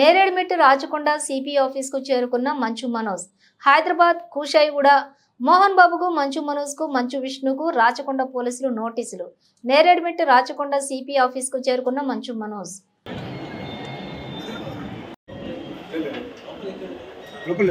నేరేడుమిట్టు Rachakonda CP ఆఫీస్కు చేరుకున్న మంచు మనోజ్. హైదరాబాద్ కుషాయిగూడ మోహన్ బాబుకు మంచు మనోజ్కు మంచు విష్ణుకు రాచకొండ పోలీసులు నోటీసులు. నేరేడుమిట్టు రాచకొండ సిపి ఆఫీస్కు చేరుకున్న మంచు మనోజ్. లోపల